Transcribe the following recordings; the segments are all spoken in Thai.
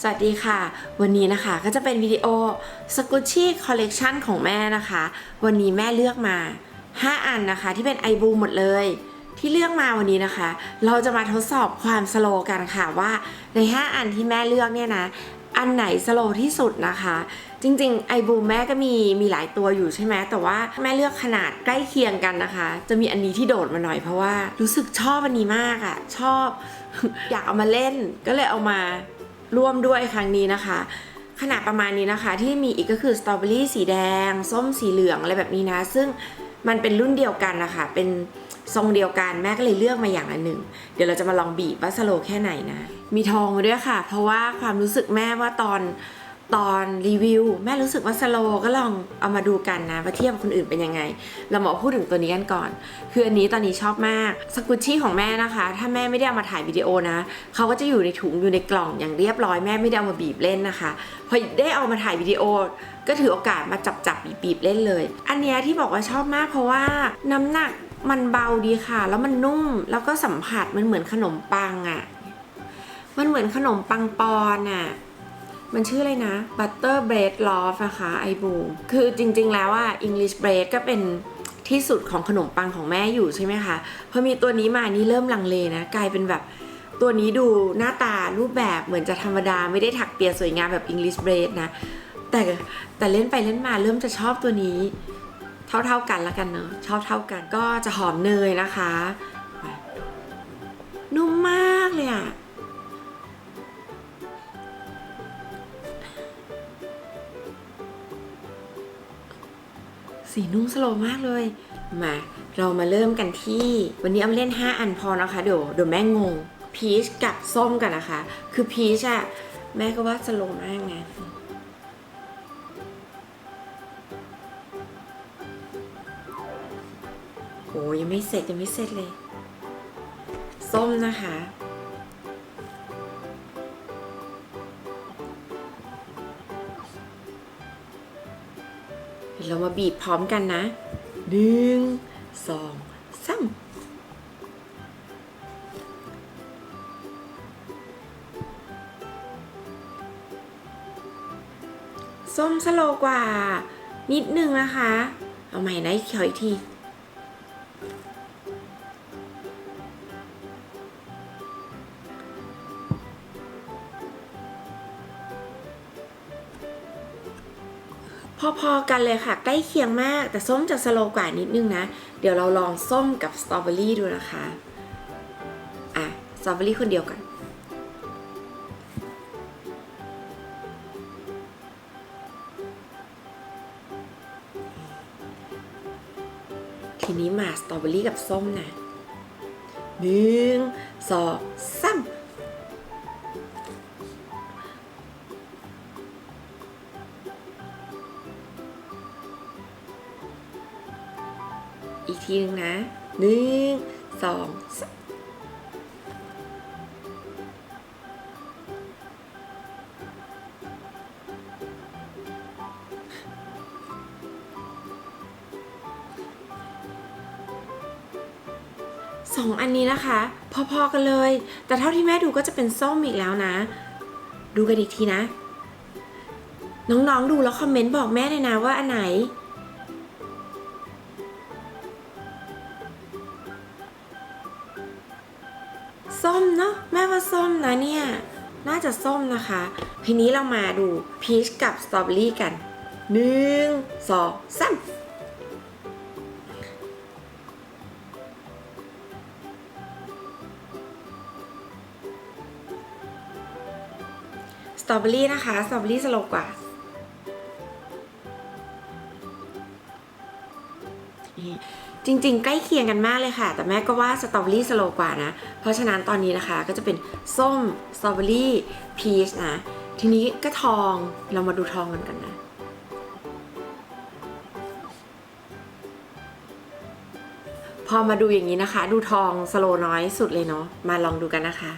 สวัสดีค่ะ วันนี้นะคะก็จะเป็นวิดีโอสกุชชี่คอลเลกชันของแม่นะคะ วันนี้แม่เลือกมา 5 อันนะคะที่เป็นไอบูหมดเลย ที่เลือกมาวันนี้นะคะ เราจะมาทดสอบความสโลกันค่ะว่าใน 5 อันที่แม่เลือกเนี่ยนะ อันไหนสโลที่สุดนะคะ จริงๆไอบูแม่ก็มีมีหลายตัวอยู่ใช่ไหมแต่ว่าแม่เลือกขนาดใกล้เคียงกันนะคะ จะมีอันนี้ที่โดดมาหน่อยเพราะว่ารู้สึกชอบอันนี้มากอะ่ะชอบ อยากเอามาเล่นก็เลยเอามา ร่วมด้วยครั้งนี้นะคะ ขนาดประมาณนี้นะคะ ที่มีอีกก็คือสตรอเบอรี่สีแดง ส้มสีเหลืองอะไรแบบนี้นะ ซึ่งมันเป็นรุ่นเดียวกันนะคะ เป็นทรงเดียวกันแม่ก็เลยเลือกมาอย่างละหนึ่ง เดี๋ยวเราจะมาลองบีบว่าสโลแค่ไหนนะ มีทองมาด้วยค่ะ เพราะว่าความรู้สึกแม่ว่าตอน ตอนรีวิว แม่รู้สึกว่าสโลก็ลองเอามาดูกันนะว่าเทียบกับคนอื่นเป็นยังไง เรามาพูดถึงตัวนี้กันก่อน คืออันนี้ตอนนี้ชอบมากสกุชชี่ของแม่นะคะ ถ้าแม่ไม่ได้เอามาถ่ายวิดีโอนะเขาก็จะอยู่ในถุงอยู่ในกล่องอย่างเรียบร้อยแม่ไม่ได้เอามาบีบเล่นนะคะพอได้เอามาถ่ายวิดีโอ ก็ถือโอกาสมาจับจับบีบบีบเล่นเลย อันเนี้ยที่บอกว่าชอบมากเพราะว่าน้ำหนักมันเบาดีค่ะ แล้วมันนุ่มแล้วก็สัมผัสมันเหมือนขนมปังอะ่ะมันเหมือนขนมปังปอนอะ่ะ มันชื่ออะไรนะ Butter Bread Loaf นะคะไอบูคือจริงๆแล้วอะ English Bread ก็เป็นที่สุดของขนมปังของแม่อยู่ใช่ไหมคะพอมีตัวนี้มานี่เริ่มลังเลนะ กลายเป็นแบบตัวนี้ดูหน้าตารูปแบบเหมือนจะธรรมดาไม่ได้ถักเปียสวยงามแบบ English Bread นะ แต่แต่เล่นไปเล่นมาเริ่มจะชอบตัวนี้เท่าๆกันละกันเนอะชอบเท่ากันก็จะหอมเนยนะคะ นุ่มมากเลยอะ สีนุ่มสโลมากเลย มาเรามาเริ่มกันที่ วันนี้เอามาเล่น 5 อันพอนะคะ เดี๋ยวเดี๋ยวแม่งง พีชกับส้มกันนะคะ คือพีชอะแม่ก็ว่าสโลมากไงโอ้ยังไม่เสร็จยังไม่เสร็จเลย ส้มนะคะ เรามาบีบพร้อมกันนะหนึ่งสองสามส้มสโลกว่า นิดนึงนะคะ เอาใหม่นะขออีกที พอๆกันเลยค่ะ ใกล้เคียงมาก แต่ส้มจะสโลกว่านิดนึงนะ เดี๋ยวเราลองส้มกับสตรอเบอรี่ดูนะคะ อะ สตรอเบอรี่คนเดียวกัน ทีนี้มาสตรอเบอรี่กับส้มนะหนึ่งสองสาม อีกทีหนึงนะหนึ่งสองสามสองอันนี้นะคะ พอๆกันเลย แต่เท่าที่แม่ดูก็จะเป็นส้มอีกแล้วนะ ดูกันอีกทีนะ น้องๆดูแล้วคอมเมนต์บอกแม่เลยนะว่าอันไหน ส้มเนาะแม่ว่าส้มนะเนี่ย น่าจะส้มนะคะ ทีนี้เรามาดูพีชกับสตรอเบอรี่กันหนึ่งสองสามสตรอเบอรี่นะคะ สตรอเบอรี่สโลกว่า จริงๆ ใกล้เคียงกันมากเลยค่ะ แต่แม่ก็ว่าสตรอเบอรี่สโลกว่านะ เพราะฉะนั้นตอนนี้นะคะก็จะเป็นส้มสตรอเบอรี่พีชนะ ทีนี้ก็ทองเรามาดูทองกันกันนะ พอมาดูอย่างนี้นะคะ ดูทองสโลน้อยสุดเลยเนาะมาลองดูกันนะคะ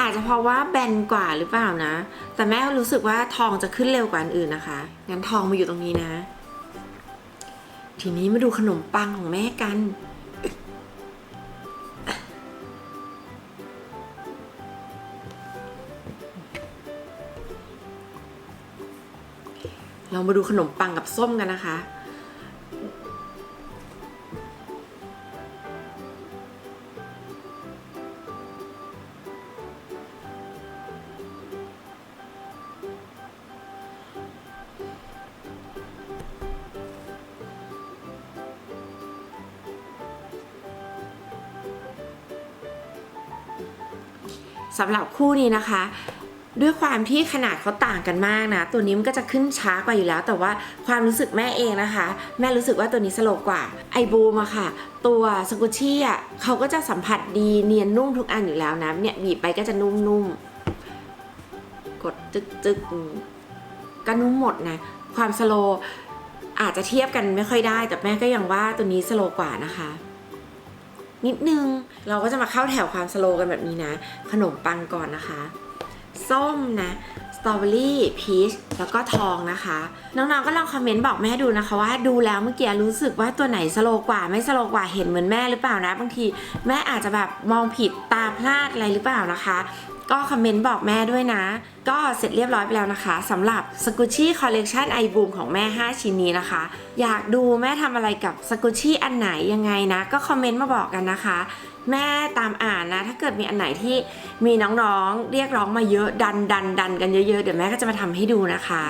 อาจจะเพราะว่าแบนกว่าหรือเปล่านะ แต่แม่รู้สึกว่าทองจะขึ้นเร็วกว่าอื่นนะคะ งั้นทองมาอยู่ตรงนี้นะ ทีนี้มาดูขนมปังของแม่กัน เรามาดูขนมปังกับส้มกันนะคะ สำหรับคู่นี้นะคะ ด้วยความที่ขนาดเขาต่างกันมากนะ ตัวนี้มันก็จะขึ้นช้ากว่าอยู่แล้ว แต่ว่าความรู้สึกแม่เองนะคะ แม่รู้สึกว่าตัวนี้สโลกว่าไอบูมอะค่ะ ตัวสกุชชี่อะเขาก็จะสัมผัสดีเนียนนุ่มทุกอันอยู่แล้วนะเนี่ยบีบไปก็จะนุ่มๆกดจึกจึกๆก็นุ่มหมดนะความสโลอาจจะเทียบกันไม่ค่อยได้ แต่แม่ก็ยังว่าตัวนี้สโลกว่านะคะ นิดนึง เราก็จะมาเข้าแถวความสโลกันแบบนี้นะ ขนมปังก่อนนะคะ ส้มนะสตรอเบอรี่พีชแล้วก็ทองนะคะ น้องๆก็ลองคอมเมนต์บอกแม่ดูนะคะ ว่าดูแล้วเมื่อกี้รู้สึกว่าตัวไหนสโลกว่าไม่สโลกว่าเห็นเหมือนแม่หรือเปล่านะ บางทีแม่อาจจะแบบมองผิดตาพลาดอะไรหรือเปล่านะคะ ก็คอมเมนต์บอกแม่ด้วยนะ ก็เสร็จเรียบร้อยไปแล้วนะคะสำหรับสกุชี่คอลเลกชันไอบูมของแม่ 5 ชิ้นนี้นะคะ อยากดูแม่ทำอะไรกับสกุชี่อันไหนยังไงนะ ก็คอมเมนต์มาบอกกันนะคะ แม่ตามอ่านนะ ถ้าเกิดมีอันไหนที่มีน้องๆ เรียกร้องมาเยอะดันดันดันกันเยอะๆ เดี๋ยวแม่ก็จะมาทำให้ดูนะคะ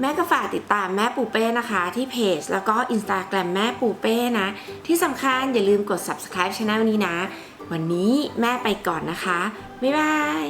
แม่ก็ฝากติดตามแม่ปูเป้นะคะ ที่เพจแล้วก็ Instagram แม่ปูเป้นะ ที่สำคัญอย่าลืมกด subscribe channel นี้นะ วันนี้แม่ไปก่อนนะคะ บ๊ายบาย